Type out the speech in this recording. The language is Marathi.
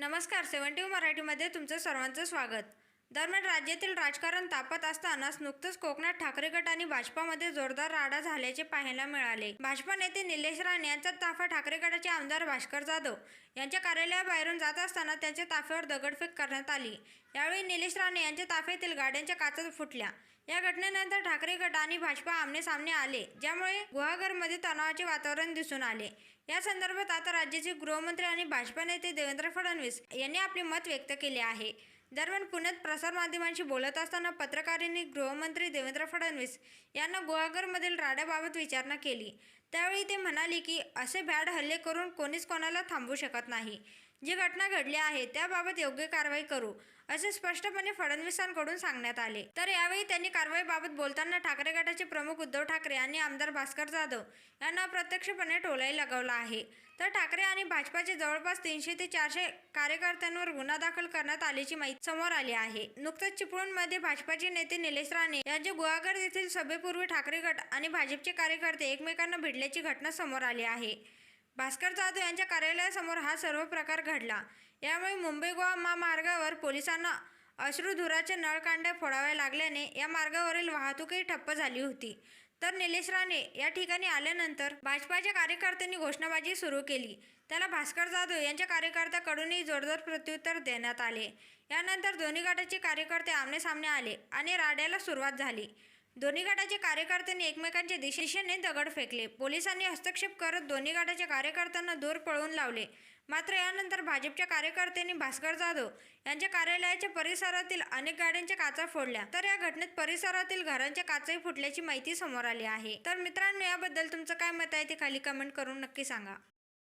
नमस्कार सेव्हन्टी मराठीमध्ये तुमचं सर्वांचं स्वागत. दरम्यान राज्यातील राजकारण तापत असतानाच नुकतंच कोकणात ठाकरे गट आणि भाजपामध्ये जोरदार राडा झाल्याचे पाहायला मिळाले. भाजपा नेते निलेश राणे यांचा ताफा ठाकरे गटाचे आमदार भास्कर जाधव यांच्या कार्यालयाबाहेरून जात असताना त्यांच्या ताफ्यावर दगडफेक करण्यात आली. यावेळी निलेश राणे यांच्या ताफ्यातील गाड्यांच्या काचा फुटल्या. या घटनेनंतर ठाकरे गट आणि भाजपा आमने सामने आले ज्यामुळे गुहागरमध्ये तणावाचे वातावरण दिसून आले. या संदर्भात आता राज्याचे गृहमंत्री आणि भाजपा नेते देवेंद्र फडणवीस यांनी आपले मत व्यक्त केले आहे. दरम्यान पुण्यात प्रसारमाध्यमांशी बोलत असताना पत्रकारांनी गृहमंत्री देवेंद्र फडणवीस यांना गुहागरमधील राड्याबाबत विचारणा केली. त्यावेळी ते म्हणाले की असे भ्याड हल्ले करून कोणीच कोणाला थांबवू शकत नाही. जी घटना घडली आहे त्याबाबत योग्य कारवाई करू असे स्पष्टपणे फडणवीसांकडून सांगण्यात आले. तर यावेळी त्यांनी कारवाईबाबत बोलताना ठाकरे गटाचे प्रमुख उद्धव ठाकरे आणि आमदार भास्कर जाधव यांना अप्रत्यक्षपणे टोलाही लगावला आहे. तर ठाकरे आणि भाजपाचे जवळपास तीनशे ते चारशे कार्यकर्त्यांवर गुन्हा दाखल करण्यात आल्याची माहिती समोर आली आहे. नुकतंच चिपळूणमध्ये भाजपाचे नेते निलेश राणे यांचे गुहागर येथील सभेपूर्वी ठाकरे गट आणि भाजपचे कार्यकर्ते एकमेकांना भिडल्याची घटना समोर आली आहे. भास्कर जाधव यांच्या कार्यालयासमोर हा सर्व प्रकार घडला. यामुळे मुंबई गोवा महामार्गावर पोलिसांना अश्रुधुराचे नळकांडे फोडावे लागल्याने या मार्गावरील वाहतूकही ठप्प झाली होती. तर निलेश राणे या ठिकाणी आल्यानंतर भाजपाच्या कार्यकर्त्यांनी घोषणाबाजी सुरू केली. त्याला भास्कर जाधव यांच्या कार्यकर्त्याकडूनही जोरदार प्रत्युत्तर देण्यात आले. यानंतर दोन्ही गटाचे कार्यकर्ते आमनेसामने आले आणि राड्याला सुरुवात झाली. दोन्ही गटाचे कार्यकर्त्यांनी एकमेकांच्या दिशेने दगड फेकले. पोलिसांनी हस्तक्षेप करत दोन्ही गटाच्या कार्यकर्त्यांना दूर पळवून लावले. मात्र यानंतर भाजपच्या कार्यकर्त्यांनी भास्कर जाधव यांच्या कार्यालयाच्या परिसरातील अनेक गाड्यांच्या काचा फोडल्या. तर या घटनेत परिसरातील घरांच्या काचाही फुटल्याची माहिती समोर आली आहे. तर मित्रांनो याबद्दल तुमचं काय मत आहे ते खाली कमेंट करून नक्की सांगा.